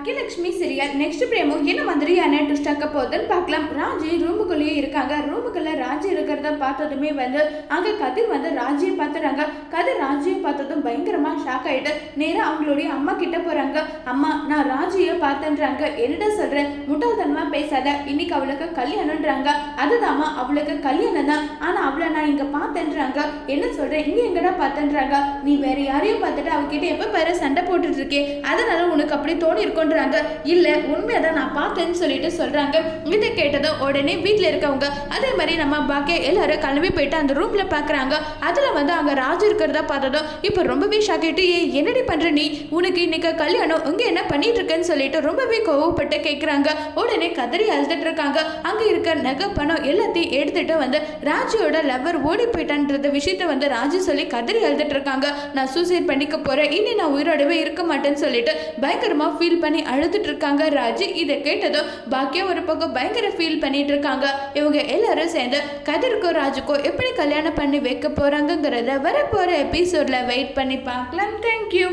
Baakiyalakshmi serial next பிரேமோ என்ன மாதிரியான twist ஆக்க போகுதுன்னு பார்க்கலாம். ராஜி ரூமுக்குள்ளேயே இருக்காங்க. ரூமுக்குள்ள ராஜி இருக்கிறத பார்த்ததுமே வந்து அங்க கதிர் வந்து ராஜியை பார்த்துறாங்க. கதிர் ராஜியை பார்த்ததும் பயங்கரமா ஷாக் ஆகிட்டு நேரா அவங்களுடைய அம்மா கிட்ட போறாங்க. அம்மா நான் ராஜியை பார்த்தேன்றாங்க. என்னடா சொல்றேன் முட்டாள்தனமாக பேசாத. இன்னைக்கு அவளுக்கு கல்யாணம்ன்றாங்க. அதுதாம்மா அவளுக்கு கல்யாணம் தான். ஆனா அவளை நான் இங்க பார்த்தேன்றாங்க. என்ன சொல்கிறேன் இங்கே எங்கடா பார்த்தேன்றாங்க? நீ வேற யாரையும் பார்த்துட்டு அவகிட்ட எப்போ பேர சண்டை போட்டுட்டு இருக்கே அதனால உனக்கு அப்படி தோணி இருக்குன்றாங்க இல்ல உண்மையதான் நான் பார்த்தேன்னு சொல்லிட்டு சொல்றாங்க. இதை கேட்டதும் உடனே வீட்ல இருக்கவங்க அதே மாதிரி நம்ம பாக்கிய எல்லாரும் கிளம்பி போயிட்டு அந்த ரூம்ல பாக்குறாங்க. அதுல வந்து அங்க ராஜு இருக்கிறதா பார்த்ததும் இப்போ ரொம்பவே ஷாக்கி ஆயிட்டு ஏ என்னடி பண்ணுற நீ? உனக்கு இன்னைக்கு கல்யாணம் இங்கே என்ன பண்ணிட்டு இருக்கேன்னு சொல்லிட்டு ரொம்பவே கோவப்பட்டு கேட்குறாங்க உடனே கதறி அழுதுட்டு இருக்காங்க. அங்கே இருக்க நகை பணம் எல்லாத்தையும் எடுத்துட்டு வந்து ராஜுவோட லவர் ஓடி போயிட்டான்றது விஷயத்த வந்து ராஜு சொல்லி கதறி அழுதுட்டு இருக்காங்க. நான் சூசைட் பண்ணிக்க போகிறேன் இனி நான் உயிரோடவே இருக்க மாட்டேன்னு சொல்லிட்டு பயங்கரமாக ஃபீல் பண்ணி அழுதுட்டு இருக்காங்க ராஜு. இதை கேட்டதும் பாக்கியம் ஒரு பக்கம் பயங்கர ஃபீல் பண்ணிட்டு இருக்காங்க. இவங்க எல்லாரும் சேர்ந்து கதிர்க்கோ ராஜுக்கோ எப்படி கல்யாணம் பண்ணி வைக்க போறாங்கங்கிறத வரப்போகிற எபிசோடில் வெயிட் பண்ணி பார்க்கலாம் தேங்க்யூ